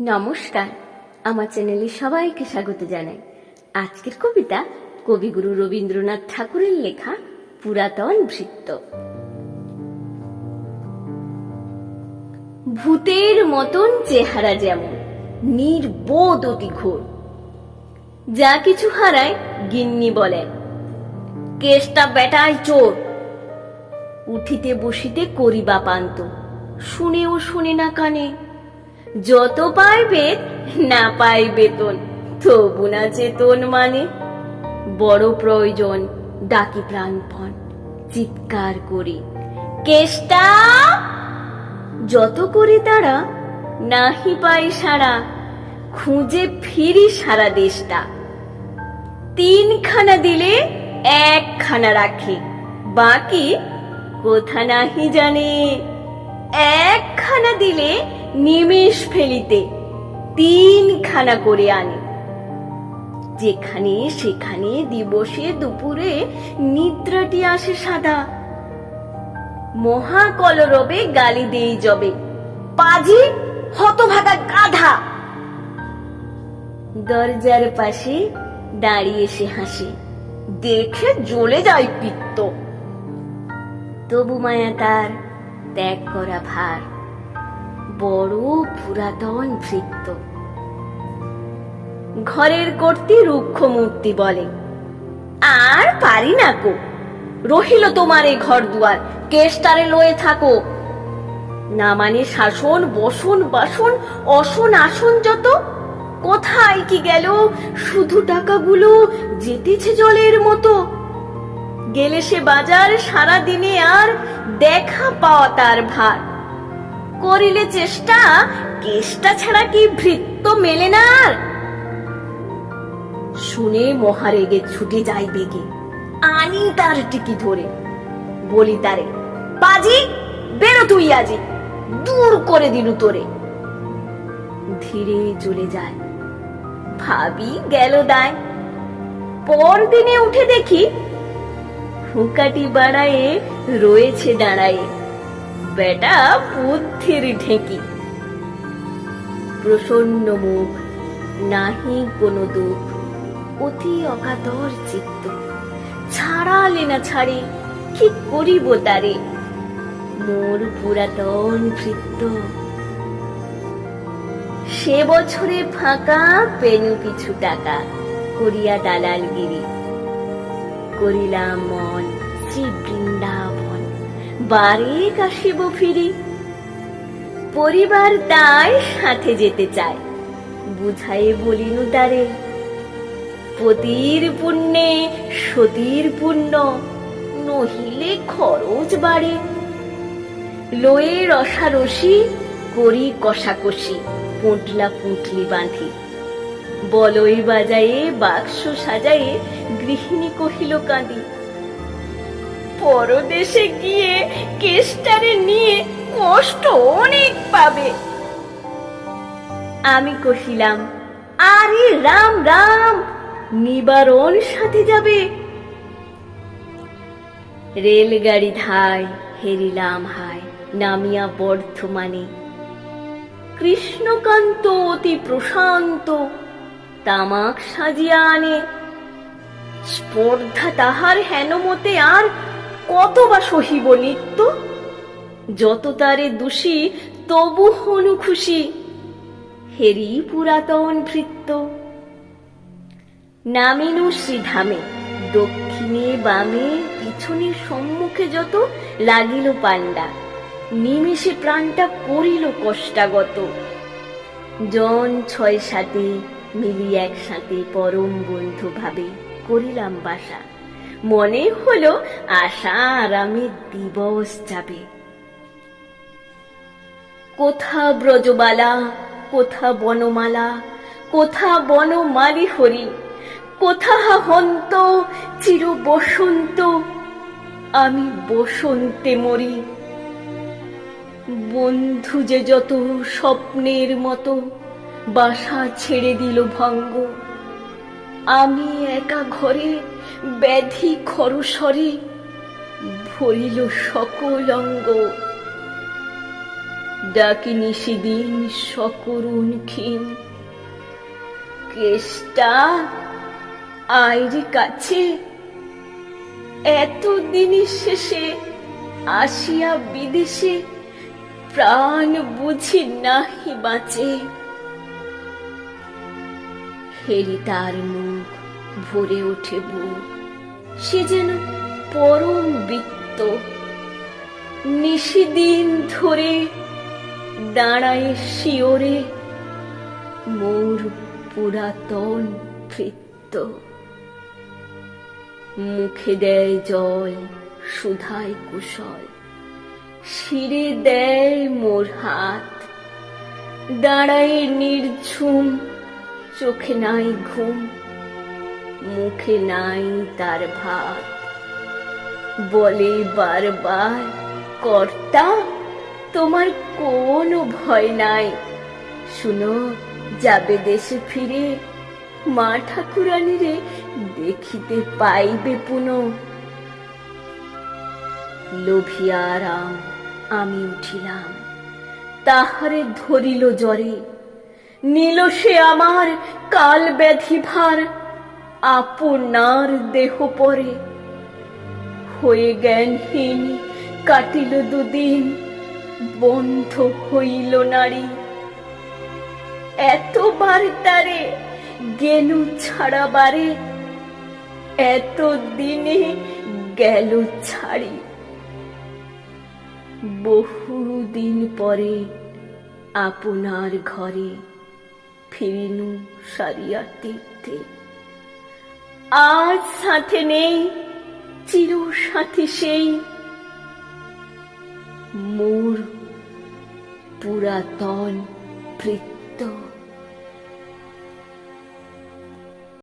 নমস্কার। আমার চ্যানেলে সবাইকে স্বাগত জানাই। আজকের কবিতা কবিগুরু রবীন্দ্রনাথ ঠাকুরের লেখা পুরাতন ভৃত্য। ভূতের মতন চেহারা যেমন, নির্বোধ অতি ঘোর। যা কিছু হারায় গিন্নি বলেন কেষ্টা বেটায় চোর। উঠিতে বসিতে করিবা পান্ত, শুনেও শুনে না কানে যত পাইবে না পাই বেতন, তবু না চেতন মানে। বড় প্রয়োজন ডাকি প্রাণপণ, চিৎকার করি। কেষ্টা, যত করি তারা, নাহি পাই সারা খুঁজে ফিরি সারা দেশটা। তিনখানা দিলে একখানা রাখে, বাকি কোথা নাহি জানে। একখানা দিলে নিমেষ ফেলিতে, তিনখানা করে আনে। যেখানে সেখানে দিবসে দুপুরে নিদ্রাটি আসে সাদা। মহা কলরবে গালি দেই জবে পাজি হতভাগা গাধা। দরজার পাশে দাঁড়িয়ে সে হাসে, দেখে জ্বলে যায় পিত্ত। তবু মায়া তার ত্যাগ করা ভার। বড় পুরাতন ভৃত্য। ঘরের কর্তি রুক্ষ মূর্তি বলে। আর পারি না কো রহিল তোমার এই ঘর দুয়ার। কেষ্টারে লয়ে থাকো। না মানে শাসন, বসন, বাসন, অসন, আসন যত। কোথায় কি গেল? শুধু টাকাগুলো যেতেছে জলের মতো। গেলে সে বাজার সারা দিনে আর দেখা পাওয়া তার ভার। করিলে চেষ্টা, কেষ্টা ছাড়া কি ভৃত্য মেলে না আর? শুনে মহারেগে ছুটে যাই বেগে। আনি তার টিকি ধরে। বলি তারে, বাজি, বেরো তুই আজি, দূর করে দিলু তোরে। ধীরে চলে যায়। ভাবি গেল দায়। পরদিনে উঠে দেখি হুকাটি বাড়ায়ে রয়েছে দাঁড়ায়ে। বেটা বুদ্ধির ঢেঁকি। প্রসন্ন মুখ, নাহি কোনো দুঃখ, অতি অকাতর চিত্ত। ছাড়ালে না ছাড়ে, কি করিব তারে? মোর পুরাতন ভৃত্য। সে বছরে ফাঁকা পেনু কিছু টাকা, করিয়া দালালগিরি। করিলাম মন, শ্রী বৃন্দাবন। বারে কাশিব ফিরি। পরিবার তাই সাথে যেতে চায়। বুঝায়ে বলিনু তারে, পতির পুণ্যে সতীর পুণ্য নহিলে খরচ বাড়ে। লয়ে রসারসি করি কষাকষি, পুঁটলা পুঁটলি বাঁধি। বলই বাজায়ে, বাক্স সাজায়ে গৃহিণী কহিল কাঁদি, পরদেশে গিয়ে কেষ্টারে নিয়ে কষ্ট অনেক পাবে। আমি কহিলাম, আরে রাম রাম, নিবারণ সাথে যাবে। রেলগাড়ি ধায় হেরিলাম হায়, নামিয়া বর্ধমানে। কৃষ্ণকান্ত অতি প্রশান্ত তামাক সাজিয়া আনে। স্পর্ধা তাহার হেনমতে আর কত বা সহিব নিত্য? যত তারে দোষী, তবু হনু খুশি। হেরি পুরাতন ভৃত্য। নামিনু শ্রীধামে, দক্ষিণে বামে, পিছনে সম্মুখে যত লাগিল পাণ্ডা, নিমেষে প্রাণটা করিল কষ্টাগত। জন ছয় সাথে মিলি একসাথে পরম বন্ধু ভাবে করিলাম বাসা। মনে হলো আশা আরামে দিবস যাবে। কোথা ব্রজবালা, কোথা বনমালা, কোথা বনমালি হরি, কোথা হন্ত চির বসন্ত, আমি বসন্তে মরি। বন্ধু যে যত স্বপ্নের মতো বাসা ছেড়ে দিল ভঙ্গ। আমি একা ঘরে ব্যাধি খরসরে ভরিল সকল অঙ্গ। ডাকি নিশিদিন সকরুণ ক্ষীণ। কেষ্টা, আইরে কাছে এত দিনের শেষে আসিয়া বিদেশে প্রাণ বুঝি নাহি বাঁচে। হেরি তার মুখ, ভরে ওঠে বুক। সে যেন পরম বৃত্ত। নিশিদিন ধরে দাঁড়ায় শিওরে মোর পুরাতন ভৃত্য মুখে দেয় জল, সুধায় কুশল। শিরে দেয় মোর হাত। দাঁড়ায় নির্ঝুম চোখে নাই ঘুম, মুখে নাই তার ভাত। বলে বারবার, কর্তা, তোমার কোনো ভয় নাই। শুনো, যাবে দেশে ফিরে, মা ঠাকুরানীরে দেখিতে পাইবে পুনঃ। লোভিয়ারাম আমি উঠিলাম। তাহারে ধরিল জ্বরে নিল সে আমার কাল ব্যাধি ভার আপনার দেহ পরে। হয়ে জ্ঞানহীন কাটিল দুদিন, বন্ধ হইল নারী। এতবার তারে গেল ছাড়াবারে এত দিনে গেল ছাড়ি। বহুদিন পরে আপনার ঘরে ফিরিনু সারিয়া তীর্থে। আজ সাথে নেই চির সাথে সেই মোর পুরাতন ভৃত্য